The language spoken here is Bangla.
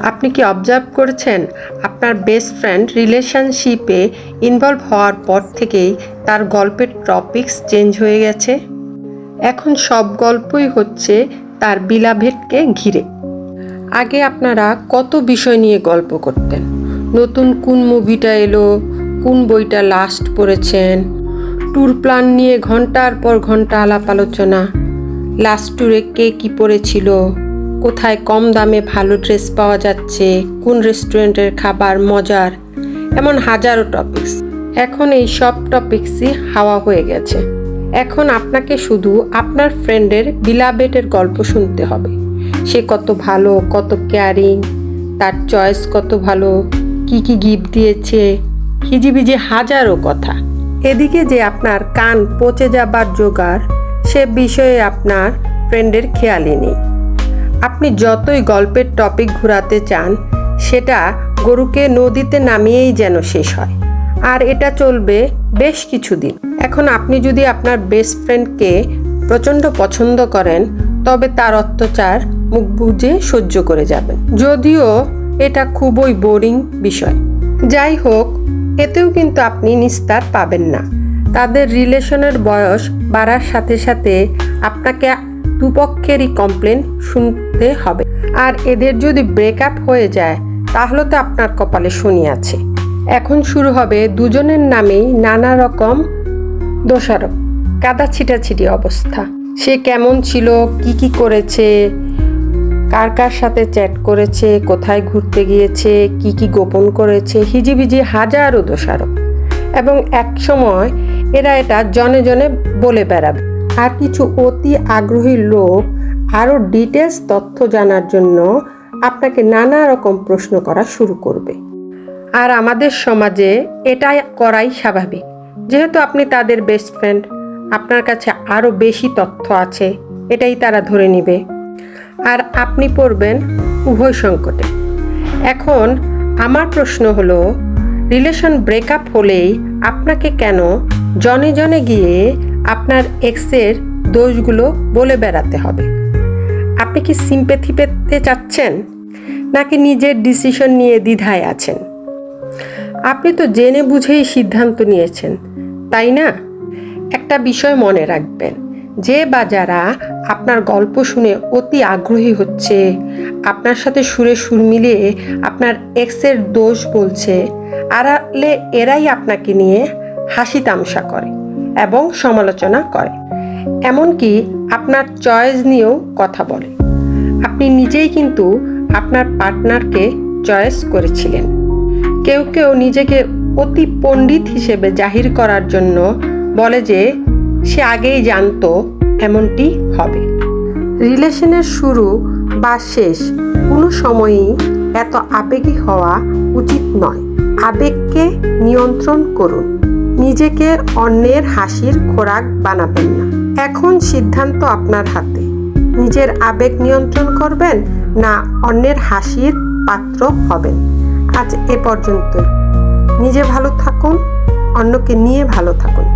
আপনি কি অবজার্ভ করেছেন? আপনার বেস্ট ফ্রেন্ড রিলেশনশিপে ইনভলভ হওয়ার পর থেকেই তার গল্পের টপিকস চেঞ্জ হয়ে গেছে। এখন সব গল্পই হচ্ছে তার বিলাভেটকে ঘিরে। আগে আপনারা কত বিষয় নিয়ে গল্প করতেন? নতুন কোন মুভিটা এলো? কোন বইটা লাস্ট পড়েছেন? ট্যুর প্ল্যান নিয়ে ঘণ্টার পর ঘণ্টা আলাপ আলোচনা। লাস্ট ট্যুরে কে কী পড়েছিল? কোথায় কম দামে ভালো ড্রেস পাওয়া যাচ্ছে, কোন রেস্টুরেন্টের খাবার মজার, এমন হাজারো টপিকস এখন এই সব টপিক্সই হাওয়া হয়ে গেছে। এখন আপনাকে শুধু আপনার ফ্রেন্ডের বিলাবেটের গল্প শুনতে হবে। সে কত ভালো, কত কেয়ারিং তার চয়েস কত ভালো, কি কি গিফট দিয়েছে, হিজিবিজি হাজারো কথা। এদিকে যে আপনার কান পচে যাবার জোগাড়, সে বিষয়ে আপনার ফ্রেন্ডের খেয়ালই নেই। আপনি যতই গল্পের টপিক ঘোরাতে চান, সেটা গরুকে নদীতে নামিয়েই যেন শেষ হয়। আর এটা চলবে বেশ কিছুদিন। এখন আপনি যদি আপনার বেস্ট ফ্রেন্ডকে প্রচণ্ড পছন্দ করেন, তবে তার অত্যাচার মুখ বুঝে সহ্য করে যাবেন। যদিও এটা খুবই বোরিং বিষয়। যাই হোক, এতেও কিন্তু আপনি নিস্তার পাবেন না। তাদের রিলেশনের বয়স বাড়ার সাথে সাথে আপনাকে দুপক্ষেরই কমপ্লেন শুনতে হবে। আর এদের যদি ব্রেকআপ হয়ে যায়, তাহলে তো আপনার কপালে শনি আছে। এখন শুরু হবে দুজনের নামেই নানা রকম দোষারোপ। কাদা ছিটাছিটি অবস্থা। সে কেমন ছিল, কি কি করেছে, কার কার সাথে চ্যাট করেছে, কোথায় ঘুরতে গিয়েছে, কি কি গোপন করেছে, হিজিবিজি হাজারো দোষারোপ। এবং এক সময় এরা এটা জনে জনে বলে বেড়াবে। আর কিছু অতি আগ্রহী লোক আরও ডিটেলস তথ্য জানার জন্য আপনাকে নানা রকম প্রশ্ন করা শুরু করবে। আর আমাদের সমাজে এটাই করাই স্বাভাবিক। যেহেতু আপনি তাদের বেস্ট ফ্রেন্ড আপনার কাছে আরও বেশি তথ্য আছে, এটাই তারা ধরে নেবে। আর আপনি পড়বেন উভয় সংকটে। এখন আমার প্রশ্ন হলো রিলেশন ব্রেকআপ হলেই আপনাকে কেন জনে জনে গিয়ে আপনার এক্সের দোষগুলো বলে বেড়াতে হবে। আপনি কি সিম্পেথি পেতে চাচ্ছেন, নাকি নিজের ডিসিশন নিয়ে দ্বিধায় আছেন? আপনি তো জেনে বুঝেই সিদ্ধান্ত নিয়েছেন, তাই না? একটা বিষয় মনে রাখবেন, যে বা যারা আপনার গল্প শুনে অতি আগ্রহী হচ্ছে, আপনার সাথে সুরে সুর মিলিয়ে আপনার এক্সের দোষ বলছে, আড়ালে এরাই আপনাকে নিয়ে হাসি তামসা করে। এবং সমালোচনা করে। এমনকি আপনার চয়েস নিয়েও কথা বলে। আপনি নিজেই কিন্তু আপনার পার্টনারকে চয়েস করেছিলেন। কেউ কেউ নিজেকে অতি পণ্ডিত হিসেবে জাহির করার জন্য বলে যে, সে আগেই জানতো এমনটি হবে। রিলেশনের শুরু বা শেষ কোনো সময়ই এত আবেগী হওয়া উচিত নয়। আবেগকে নিয়ন্ত্রণ করুন। নিজেকে অন্যের হাসির খোরাক বানাবেন না। এখন সিদ্ধান্ত আপনার হাতে। নিজের আবেগ নিয়ন্ত্রণ করবেন না অন্যের হাসির পাত্র হবেন। আজ এ পর্যন্ত নিজে ভালো থাকুন, অন্যকে নিয়ে ভালো থাকুন।